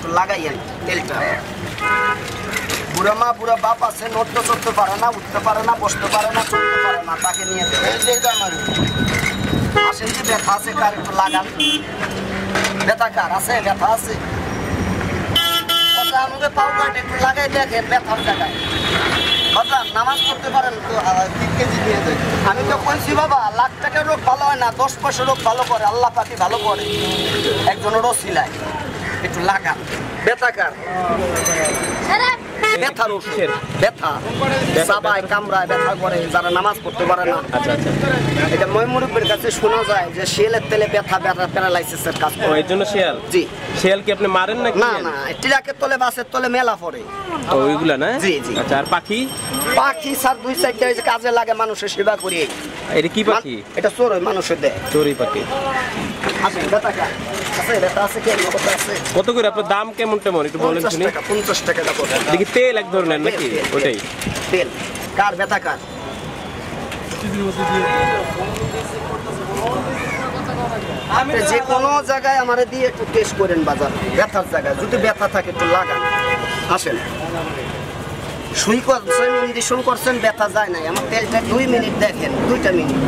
একটু লাগাইয়েন তেলটা। বুড়া মা বুড়া বাপ আছে নড়তে চড়তে পারে না উঠতে পারে না বসতে পারে না চলতে পারে না তাকে নিয়ে আসেন যে ব্যথা আছে কার একটু লাগান। ব্যথা কার আছে? ব্যথা আছে। আচ্ছা, আমাকে কাট একটু লাগাই দেখেন ব্যথার জায়গায়। নামাজ পড়তে পারেন তো তিন কেজি দিয়ে দেয় আমি তো কইছি বাবা লাখ টাকার রোগ ভালো হয় না দশ পয়সা রোগ ভালো করে আল্লাহ পাখি ভালো করে। একজনেরও সিলাই একটু লাগান ব্যথা কার ব্যথার ওষুধ ব্যথা। সাবাই কামড়ায় ব্যথা করে যারা নামাজ পড়তে পারে না। আচ্ছা আচ্ছা। এটা ময়মুরব্বের কাছে শোনা যায় যে শিয়ালের তেলে ব্যথা ব্যথা প্যারালাইসিসের কাজ করে। এর জন্য শিয়াল? জি। শিয়াল কি আপনি মারেন না না ট্রাকের তলে বাসের তলে মেলা পড়ে। ওইগুলা না? জি, জি। আচ্ছা আর পাখি? পাখি স্যার দুই সাইডে এই যে কাজে লাগে মানুষের সেবা করি। এটা কি পাখি? এটা চোর মানুষের দেয় চড়ুই পাখি। ব্যথা কত করে? আপনার দাম কেমন কেমন একটু বলেন শুনি। পঞ্চাশ টাকা দেখি তেল এক ধরনের নাকি? ওটাই। তেল। কার ব্যথা কার? যে কোনো জায়গায় আমারে দিয়ে একটু টেস্ট করেন বাজার। ব্যথার জায়গায়। যদি ব্যথা থাকে একটু লাগান। আসেন। সুই করছেন ইঞ্জেকশন করছেন ব্যথা যায় নাই। আমার তেলটা দুই মিনিট দেখেন দুইটা মিনিট।